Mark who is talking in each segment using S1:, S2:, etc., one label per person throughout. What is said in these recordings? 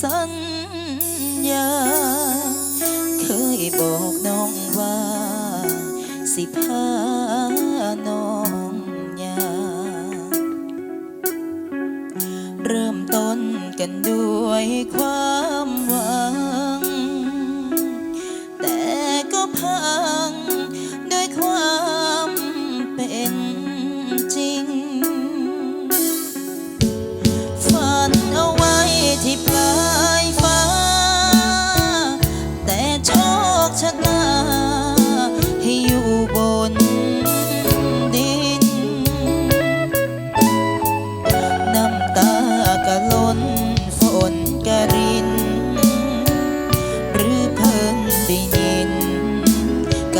S1: สัญญา เคยบอกน้องว่า สิพาน้องยา เริ่มต้นกันด้วยความ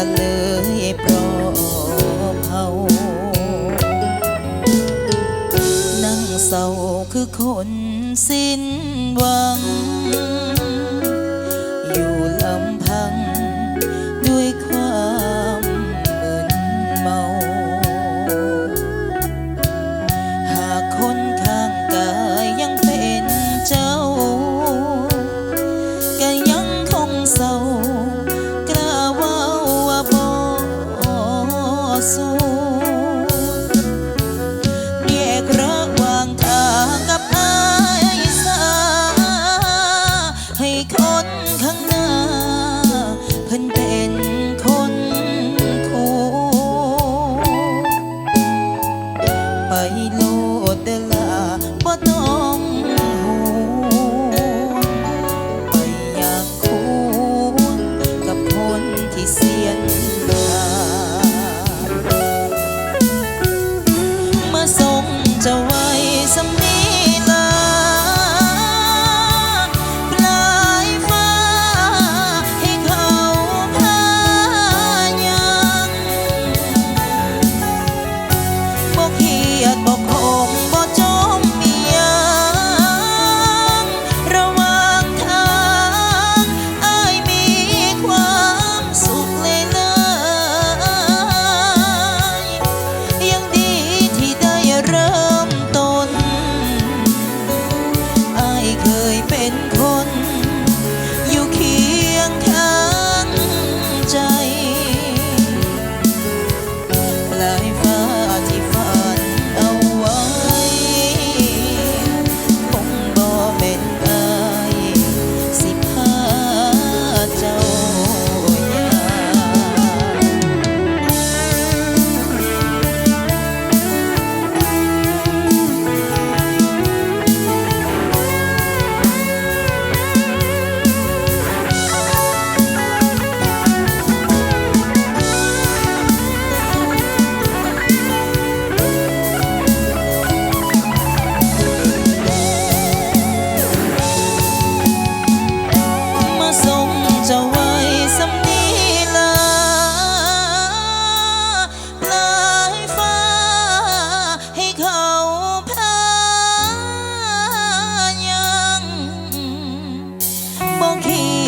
S1: ละเลยปลอบเฮานั่งเศร้าคือคนสิ้นหวัง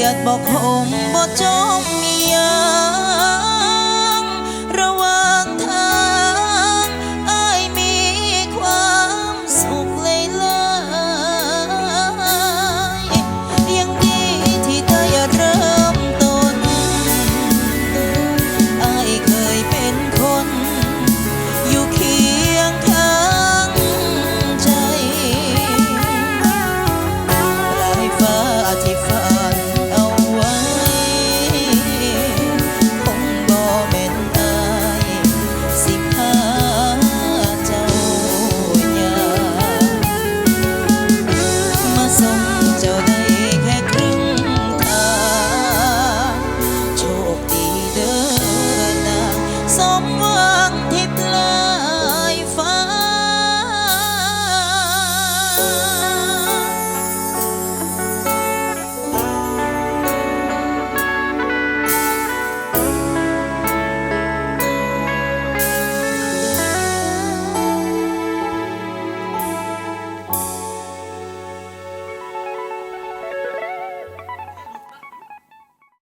S1: យត់បកហុំបត់ចំមាន